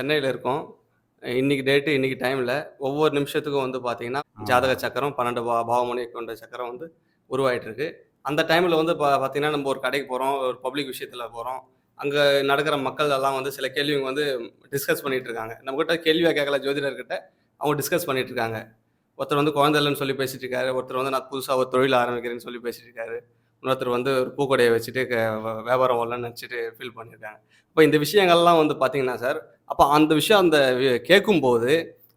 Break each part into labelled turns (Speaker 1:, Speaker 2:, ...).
Speaker 1: சென்னையில் இருக்கோம். இன்னைக்கு டேட்டு இன்னைக்கு டைமில் ஒவ்வொரு நிமிஷத்துக்கும் வந்து பார்த்தீங்கன்னா ஜாதக சக்கரம் பன்னெண்டு பா பாவமணி கொண்ட சக்கரம் வந்து உருவாயிட்டு இருக்கு. அந்த டைமில் வந்து பா பார்த்தீங்கன்னா நம்ம ஒரு கடைக்கு போகிறோம் ஒரு பப்ளிக் விஷயத்தில் போகிறோம் அங்கே நடக்கிற மக்கள் எல்லாம் வந்து சில கேள்விங்க வந்து டிஸ்கஸ் பண்ணிட்டு இருக்காங்க. நம்மக்கிட்ட கேள்வியாக கேட்கல ஜோதிடர்கிட்ட அவங்க டிஸ்கஸ் பண்ணிட்டு இருக்காங்க. ஒருத்தர் வந்து குழந்தை இல்லைன்னு சொல்லி பேசிட்டு இருக்காரு ஒருத்தர் வந்து நான் புதுசாக ஒரு தொழில் ஆரம்பிக்கிறேன்னு சொல்லி பேசிட்டு இருக்காரு. இன்னொருத்தர் வந்து ஒரு பூக்கொடையை வச்சுட்டு வியாபாரம் வரலன்னு நினச்சிட்டு ஃபீல் பண்ணியிருக்காங்க. இப்போ இந்த விஷயங்கள்லாம் வந்து பார்த்தீங்கன்னா சார் அப்போ அந்த விஷயம் அந்த கேட்கும்போது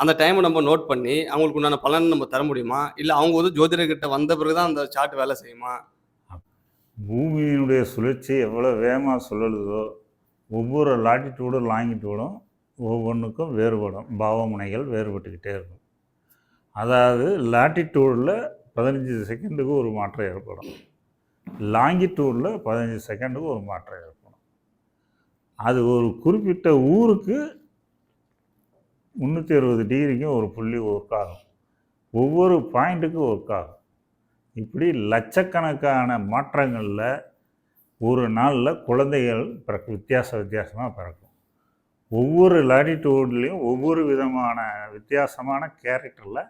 Speaker 1: அந்த டைமை நம்ம நோட் பண்ணி அவங்களுக்கு உண்டான பலன் நம்ம தர முடியுமா? இல்லை அவங்க வந்து ஜோதிடர்கிட்ட வந்த பிறகு தான் அந்த சார்ட் வேலை செய்யுமா?
Speaker 2: பூமியினுடைய சுழற்சி எவ்வளோ வேகமாக சுழலுதோ ஒவ்வொரு லாட்டிடியூடும் லாங்கிடியூடும் ஒவ்வொன்றுக்கும் வேறுபடும். பாவமுனைகள் வேறுபட்டுக்கிட்டே இருக்கும். அதாவது லாட்டிடியூடில் பதினஞ்சு செகண்டுக்கு ஒரு மாற்றம் ஏற்படும். லாங்கிடியூடில் பதினஞ்சு செகண்டுக்கு ஒரு மாற்றம் ஏற்படும். அது ஒரு குறிப்பிட்ட ஊருக்கு முந்நூற்றி அறுபது டிகிரிக்கும் ஒரு புள்ளி ஒர்க் ஆகும். ஒவ்வொரு பாயிண்ட்டுக்கும் ஒர்க் ஆகும். இப்படி லட்சக்கணக்கான மாற்றங்களில் ஒரு நாளில் குழந்தைகள் பிறக்க வித்தியாச வித்தியாசமாக பிறக்கும். ஒவ்வொரு லாட்டிடியூட்லேயும் ஒவ்வொரு விதமான வித்தியாசமான கேரக்டரில்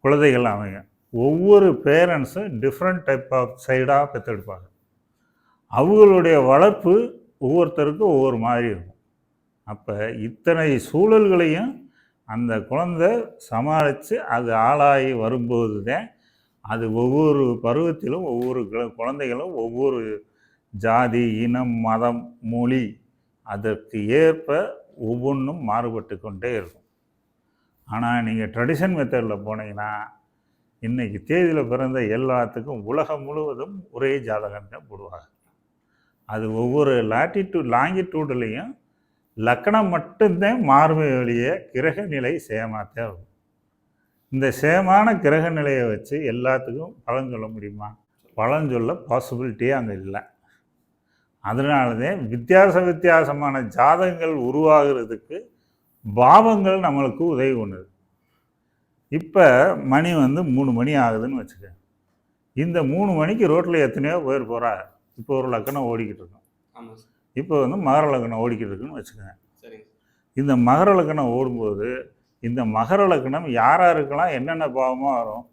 Speaker 2: குழந்தைகள் அமையும். ஒவ்வொரு பேரண்ட்ஸும் டிஃப்ரெண்ட் டைப் ஆஃப் சைடாக பெற்றெடுப்பாங்க. அவங்களுடைய வளர்ப்பு ஒவ்வொருத்தருக்கும் ஒவ்வொரு மாதிரி இருக்கும். அப்போ இத்தனை சூழல்களையும் அந்த குழந்தை சமாளித்து அது ஆளாகி வரும்போது தான் அது ஒவ்வொரு பருவத்திலும் ஒவ்வொரு குழந்தைகளும் ஒவ்வொரு ஜாதி இனம் மதம் மொழி அதற்கு ஏற்ப ஒவ்வொன்றும் மாறுபட்டு கொண்டே இருக்கும். ஆனால் நீங்கள் ட்ரெடிஷன் மெத்தடில் போனீங்கன்னா இன்றைக்கி தேதியில் பிறந்த எல்லாத்துக்கும் உலகம் முழுவதும் ஒரே ஜாதகம் தான் போடுவாங்க. அது ஒவ்வொரு லாட்டிடியூட் லாங்கிடியூட்லேயும் லக்கணம் மட்டும்தான் மாறுமை வழிய கிரக நிலை சேமாத்தே ஆகும் இந்த சேமான கிரக நிலையை வச்சு எல்லாத்துக்கும் பலன் சொல்ல முடியுமா? பலன் சொல்ல பாசிபிலிட்டியே அங்கே இல்லை. அதனால தான் வித்தியாச வித்தியாசமான ஜாதகங்கள் உருவாகிறதுக்கு பாவங்கள் நம்மளுக்கு உதவி பண்ணுது. இப்போ மணி வந்து மூணு மணி ஆகுதுன்னு வச்சுக்க. இந்த மூணு மணிக்கு ரோட்டில் எத்தனையோ பேர் போகிறா இப்போ ஒரு லக்கணம் ஓடிக்கிட்டு இருக்கோம். இப்போ வந்து மகர லக்கணம் ஓடிக்கிட்டு இருக்குன்னு வச்சுக்கோங்க. இந்த மகர லக்கணம் ஓடும்போது இந்த மகர லக்கணம் யார் யாருக்கெல்லாம் என்னென்ன பாவமாக வரும்?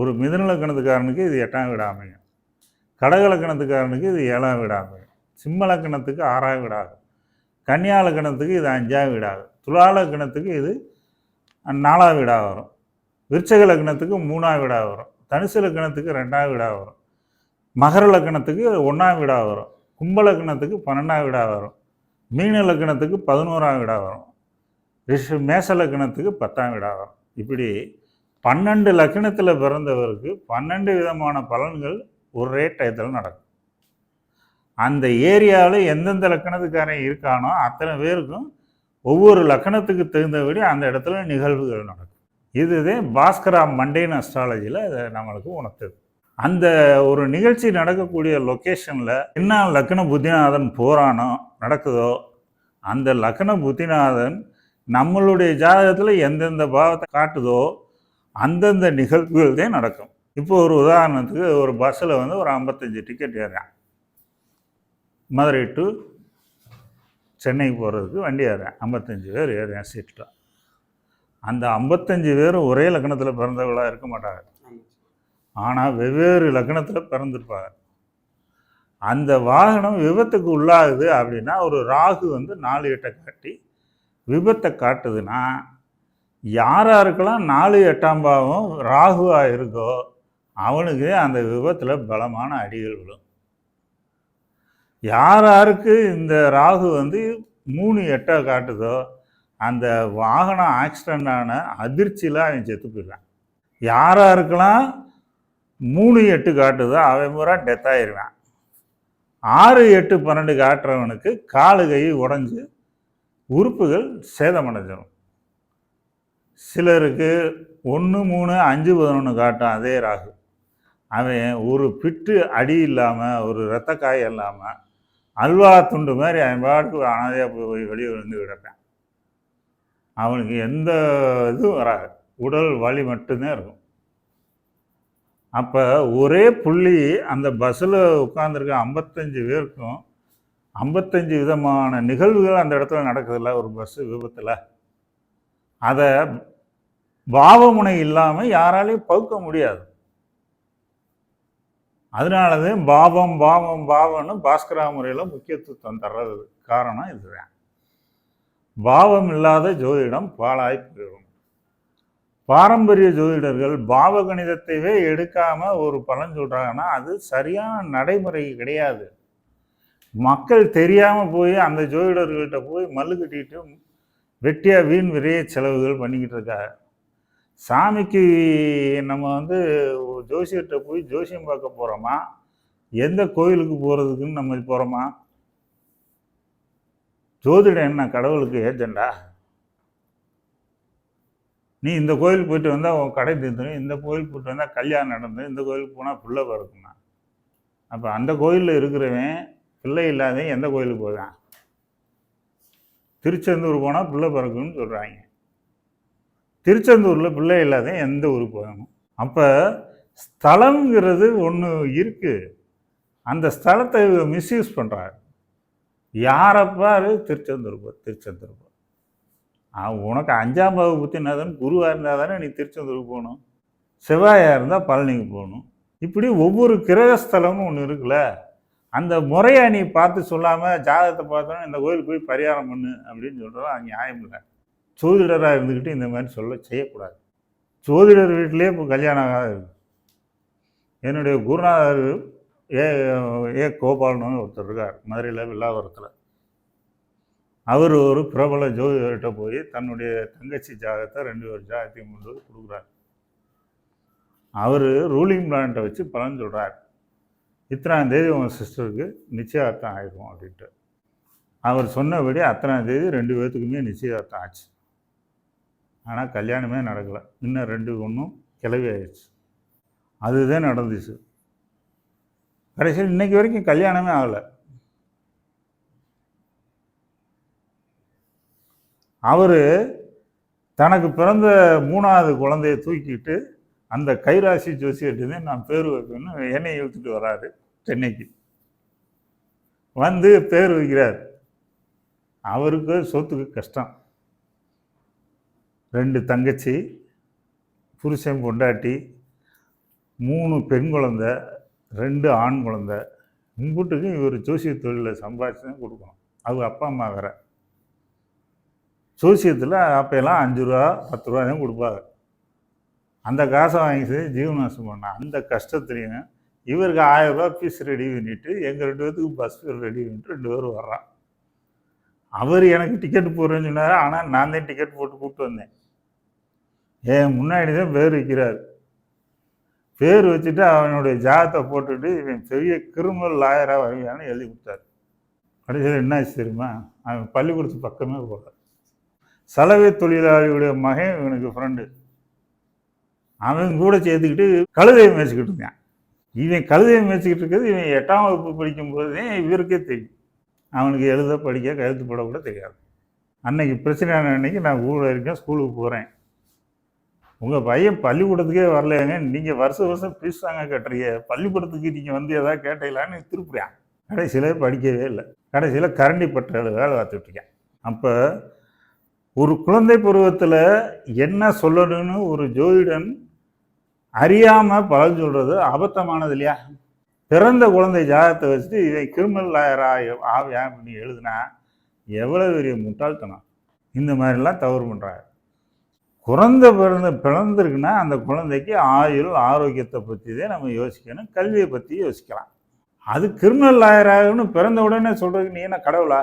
Speaker 2: ஒரு மிதுன லக்கணத்துக்காரனுக்கு இது எட்டாம் வீடு அமையும். கடக லக்கணத்துக்காரனுக்கு இது ஏழாம் வீடு அமையும். சிம்ம லக்கணத்துக்கு ஆறாம் வீடு ஆகும். கன்னியா லக்கணத்துக்கு இது அஞ்சாம் வீடு ஆகும். துலா லக்கணத்துக்கு இது நாலாவது வீடாக வரும். விருச்சக லக்னத்துக்கு மூணாவது வீடாக வரும். தனுசு லக்னத்துக்கு ரெண்டாவது வீடாக வரும். மகர லக்கணத்துக்கு ஒன்றாம் வீடாக வரும். கும்ப லக்னத்துக்கு பன்னெண்டாம் வீடாக வரும். மீன லக்கணத்துக்கு பதினோராம் வீடாக வரும். ரிஷ மேச லக்னத்துக்கு பத்தாம் வீடாக வரும். இப்படி பன்னெண்டு லக்கணத்தில் பிறந்தவருக்கு பன்னெண்டு விதமான பலன்கள் ஒரே டயத்தில் நடக்கும். அந்த ஏரியாவில் எந்தெந்த லக்கணத்துக்காரன் இருக்கானோ அத்தனை பேருக்கும் ஒவ்வொரு லக்கணத்துக்கு தகுந்தபடி அந்த இடத்துல நிகழ்வுகள் நடக்கும். இதுதான் பாஸ்கரா மண்டேன் அஸ்ட்ராலஜியில் அதை நம்மளுக்கு உணர்த்துது. அந்த ஒரு நிகழ்ச்சி நடக்கக்கூடிய லொக்கேஷனில் என்ன லக்ன புத்திநாதன் போகிறானோ நடக்குதோ அந்த லக்ன புத்திநாதன் நம்மளுடைய ஜாதகத்தில் எந்தெந்த பாவத்தை காட்டுதோ அந்தந்த நிகழ்வுகள் தான் நடக்கும். இப்போ ஒரு உதாரணத்துக்கு ஒரு பஸ்ஸில் வந்து ஒரு ஐம்பத்தஞ்சு டிக்கெட் ஏறான் மதுரை டு சென்னைக்கு போகிறதுக்கு வண்டி ஏறுறேன். ஐம்பத்தஞ்சு பேர் ஏறுறேன் சீட்டில் அந்த ஐம்பத்தஞ்சு பேரும் ஒரே லக்னத்தில் பிறந்தவர்களாக இருக்க மாட்டாங்க. ஆனால் வெவ்வேறு லக்னத்தில் பிறந்திருப்பாங்க. அந்த வாகனம் விபத்துக்கு உள்ளாகுது அப்படின்னா ஒரு ராகு வந்து நாலு எட்டை காட்டி விபத்தை காட்டுதுன்னா யாராருக்கெல்லாம் நாலு எட்டாம் பாவம் ராகுவாக இருக்கோ அவனுக்கு அந்த விபத்தில் பலமான அடிகள் விழும். யார் யாருக்கு இந்த ராகு வந்து மூணு எட்டை காட்டுதோ அந்த வாகனம் ஆக்சிடெண்ட் ஆன அதிர்ச்சியில் அவன் செத்து போயிடுவான் யார் யாருக்கெல்லாம் மூணு எட்டு காட்டுதோ அவன் பூரா டெத் ஆயிடுவான் ஆறு எட்டு பன்னெண்டு காட்டுறவனுக்கு காலு கை உடஞ்சி உறுப்புகள் சேதமடைஞ்சிடும். சிலருக்கு ஒன்று மூணு அஞ்சு பதினொன்று காட்டும் அதே ராகு. அவன் ஒரு பிட்டு அடி இல்லாமல் ஒரு இரத்த காயம் இல்லாமல் அல்வா துண்டு மாதிரி அவன் பாட்டுக்கு அனாதையாக போய் வெளியே விழுந்து கிடப்பேன். அவனுக்கு எந்த இதுவும் வராது. உடல் வலி மட்டும்தான் இருக்கும். அப்போ ஒரே புள்ளி அந்த பஸ்ஸில் உட்காந்துருக்க ஐம்பத்தஞ்சு பேருக்கும் ஐம்பத்தஞ்சு விதமான நிகழ்வுகள் அந்த இடத்துல நடக்குதுல்ல ஒரு பஸ்ஸு விபத்தில். அதை பாவமுனை இல்லாமல் யாராலையும் பகுக்க முடியாது. அதனாலதான் பாவம் பாவம் பாவம்னு பாஸ்கரா முறையில் முக்கியத்துவம் தர்றது காரணம் இதுதான். பாவம் இல்லாத ஜோதிடம் பாழாய் போயிடும். பாரம்பரிய ஜோதிடர்கள் பாவ கணிதத்தையே எடுக்காம ஒரு பலன் சொல்றாங்கன்னா அது சரியான நடைமுறை கிடையாது. மக்கள் தெரியாம போய் அந்த ஜோதிடர்கள்ட்ட போய் மல்லு கட்டிட்டு வெட்டியா வீண் விரைய செலவுகள் பண்ணிக்கிட்டு இருக்காங்க. சாமிக்கு நம்ம வந்து ஜோசியர்கிட்ட போய் ஜோசியம் பார்க்க போகிறோமா எந்த கோயிலுக்கு போகிறதுக்குன்னு நம்ம போகிறோமா ஜோதிடம் என்ன கடவுளுக்கு ஏஜெண்டா? நீ இந்த கோயில் போயிட்டு வந்தால் உன் கடை தீர்ந்துடும் இந்த கோயில் போயிட்டு வந்தால் கல்யாணம் நடந்து இந்த கோயிலுக்கு போனால் பிள்ளை பிறக்குமா? அப்போ அந்த கோயிலில் இருக்கிறவன் பிள்ளை இல்லாதவன் எந்த கோயிலுக்கு போகிறான் திருச்செந்தூர் போனால் பிள்ளை பிறக்குன்னு சொல்கிறாங்க திருச்செந்தூரில் பிள்ளை இல்லாத எந்த ஊருக்கு போகணும் அப்போ ஸ்தலங்கிறது ஒன்று இருக்குது அந்த ஸ்தலத்தை மிஸ்யூஸ் பண்ணுறாரு யாரை பாரு திருச்செந்தூர் போ திருச்செந்தூர் போ. உனக்கு அஞ்சாம் வகுப்பு தானே குருவாக இருந்தால் தானே நீ திருச்செந்தூருக்கு போகணும். செவ்வாயாக இருந்தால் பழனிக்கு போகணும். இப்படி ஒவ்வொரு கிரகஸ்தலமும் ஒன்று இருக்குல்ல. அந்த முறையை நீ பார்த்து சொல்லாமல் ஜாதகத்தை பார்த்தோன்னா இந்த கோயிலுக்கு போய் பரிகாரம் பண்ணு அப்படின்னு சொல்கிறது அது நியாயம் இல்லை. சோதிடராக இருந்துக்கிட்டு இந்த மாதிரி சொல்ல செய்யக்கூடாது. சோதிடர் வீட்டிலே இப்போ கல்யாணம் ஆகாது. என்னுடைய குருநாதர் ஏ ஏ கோபாலன் ஒருத்தர் இருக்கார் மதுரையில் வில்லாவரத்தில். அவர் ஒரு பிரபல ஜோதிடர்கிட்ட போய் தன்னுடைய தங்கச்சி ஜாதகத்தை ரெண்டு பேர் ஜாதகத்தையும் கொண்டு வந்து கொடுக்குறார். அவர் ரூலிங் பிளான்ட்டை வச்சு பலன் சொல்கிறார் இத்தனாம் தேதி உங்கள் சிஸ்டருக்கு நிச்சயார்த்தம் ஆயிரும் அப்படின்ட்டு. அவர் சொன்னபடி அத்தனாம் தேதி ரெண்டு பேர்த்துக்குமே நிச்சயார்த்தம் ஆச்சு. ஆனால் கல்யாணமே நடக்கலை. இன்னும் ரெண்டு ஒன்றும் கிளவி ஆயிடுச்சு. அதுதான் நடந்துச்சு. கடைசியில் இன்னைக்கு வரைக்கும் கல்யாணமே ஆகலை. அவர் தனக்கு பிறந்த மூணாவது குழந்தைய தூக்கிட்டு அந்த கைராசி ஜோசியர்கிட்ட நான் பேர் வைக்கணும்னு என்னை இழுத்துட்டு வராரு சென்னைக்கு. வந்து பேர் வைக்கிறார். அவருக்கு சொத்துக்கு கஷ்டம். ரெண்டு தங்கச்சி புருஷன் பொண்டாட்டி மூணு பெண் குழந்த ரெண்டு ஆண் குழந்தை. இம்புட்டுக்கு இவர் ஜோசிய தொழிலில் சம்பாதிச்சு தான் கொடுக்கணும். அவங்க அப்பா அம்மா வேற. ஜோசியத்தில் அப்போல்லாம் அஞ்சு ரூபா பத்து ரூபா தான் கொடுப்பாங்க. அந்த காசை வாங்கி ஜீவனாசம் பண்ண அந்த கஷ்டத்துலையும் இவருக்கு ஆயிரம் ரூபா ஃபீஸ் ரெடி பண்ணிவிட்டு எங்கள் ரெண்டு பேர்த்துக்கு பஸ் ஃபேர் ரெடி பண்ணிட்டு ரெண்டு பேரும் வர்றான். அவர் எனக்கு டிக்கெட் போடுறேன்னு சொன்னார். ஆனால் நான் தான் டிக்கெட் போட்டு கூப்பிட்டு வந்தேன். என் முன்னாடி தான் பேர் வைக்கிறார். பேர் வச்சுட்டு அவனுடைய ஜாதத்தை போட்டுட்டு இவன் பெரிய கிரிமினல் லாயராக வருவான்னு எழுதி கொடுத்தாரு. கடைசியில் என்ன ஆச்சு தெரியுமா? அவன் பள்ளிக்கூடத்து பக்கமே போகல. சலவை தொழிலாளியுடைய மகன் இவனுக்கு ஃப்ரெண்டு அவன் கூட சேர்த்துக்கிட்டு கழுதையை மேய்ச்சிக்கிட்டு இருந்தான் இவன் கழுதையை மேய்ச்சிக்கிட்டு இருக்கிறது இவன் எட்டாம் வகுப்பு படிக்கும்போதே இவருக்கே தெரியும். அவனுக்கு எழுத படிக்க கழுத்து போட கூட தெரியாது. அன்னைக்கு பிரச்சனையான அன்னைக்கு நான் ஊரில் இருக்கேன் ஸ்கூலுக்கு போகிறேன் உங்கள் பையன் பள்ளிக்கூடத்துக்கே வரலையாங்க? நீங்கள் வருஷம் வருஷம் ஃபீஸ் தாங்க கட்டுறீங்க. பள்ளிக்கூடத்துக்கு நீங்கள் வந்து எதாவது கேட்டீங்களான்னு திருப்பியான் கடைசியில் படிக்கவே இல்லை. கடைசியில் கரண்டி பற்ற வேலை பார்த்துட்ருக்கேன் அப்போ ஒரு குழந்தை பருவத்தில் என்ன சொல்லணும்னு ஒரு ஜோதிடன் அறியாமல் பலன் சொல்கிறது அபத்தமானது இல்லையா? பிறந்த குழந்தை ஜாதகத்தை வச்சுட்டு இதை கிரிமினல் லாயரா ஆவியா அப்படின்னு எழுதுனா எவ்வளோ பெரிய முட்டாள்தனம். இந்த மாதிரிலாம் தவறு பண்ணுறாரு குழந்தை பிறந்த பிறந்திருக்குன்னா அந்த குழந்தைக்கு ஆயுள் ஆரோக்கியத்தை பற்றி தான் நம்ம யோசிக்கணும் கல்வியை பற்றி யோசிக்கலாம். அது கிரிமினல் லாயராகனு பிறந்த உடனே சொல்கிறதுக்கு நீ என்ன கடவுளா?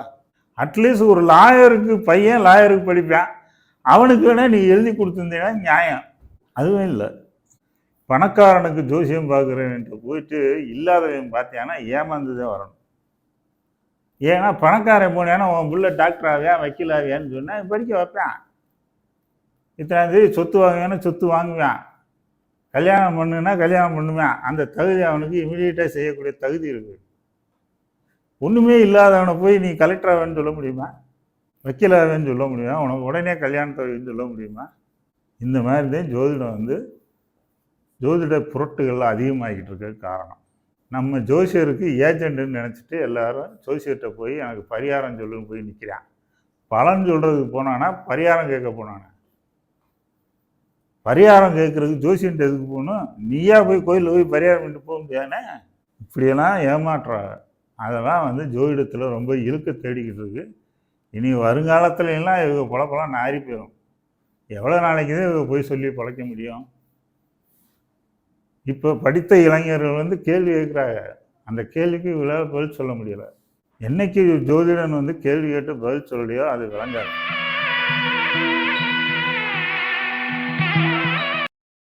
Speaker 2: அட்லீஸ்ட் ஒரு லாயருக்கு பையன் லாயருக்கு படிப்பான். அவனுக்கு வேணால் நீ எழுதி கொடுத்துருந்தீங்கன்னா நியாயம். அதுவும் இல்லை. பணக்காரனுக்கு ஜோசியம் பார்க்குறேன்ட்டு போயிட்டு இல்லாதவன் பார்த்தியானா ஏமாந்து தான் வரணும். ஏன்னா பணக்காரன் போனேன்னா உன் பிள்ளை டாக்டர் ஆவியா வக்கீல் ஆவியான்னு சொன்னால் படிக்க வைப்பேன். இத்தனாந்தேதி சொத்து வாங்குவேன்னா சொத்து வாங்குவேன். கல்யாணம் பண்ணுன்னா கல்யாணம் பண்ணுவேன். அந்த தகுதி அவனுக்கு இமீடியட்டாக செய்யக்கூடிய தகுதி இருக்குது ஒன்றுமே இல்லாதவனை போய் நீ கலெக்டராகவேன்னு சொல்ல முடியுமா? வக்கீலாகவேன்னு சொல்ல முடியுமா? உனக்கு உடனே கல்யாண சொல்ல முடியுமா? இந்த மாதிரி தான் ஜோதிடம் வந்து ஜோதிட புரட்டுகள் அதிகமாகிக்கிட்டு இருக்க காரணம். நம்ம ஜோசியருக்கு ஏஜெண்ட்டுன்னு நினச்சிட்டு எல்லாரும் ஜோசியர்கிட்ட போய் எனக்கு பரிகாரம் சொல்லுன்னு போய் நிற்கிறான் பலன் சொல்கிறதுக்கு போனான்னா பரிகாரம் கேட்க போனானே. பரிகாரம் கேட்குறதுக்கு ஜோசியன்ட்டு எதுக்கு போகணும்? நீயா போய் கோயிலில் போய் பரிகாரம் பண்ணிட்டு போக முடியாதுனே இப்படியெல்லாம் ஏமாற்றுறாங்க அதெல்லாம் வந்து ஜோதிடத்தில் ரொம்ப இழுக்க தேடிக்கிட்டு இருக்கு. இனி வருங்காலத்துல எல்லாம் இவங்க பொழப்பெல்லாம் நாரி போயிடும் எவ்வளோ நாளைக்கு தான் இவங்க போய் சொல்லி பழைக்க முடியும்? இப்போ படித்த இளைஞர்கள் வந்து கேள்வி கேட்குறாங்க. அந்த கேள்விக்கு இவங்களால் பதில் சொல்ல முடியல. என்னைக்கு ஜோதிடன் வந்து கேள்வி கேட்டு பதில் சொல்லலையோ அது விளங்காது.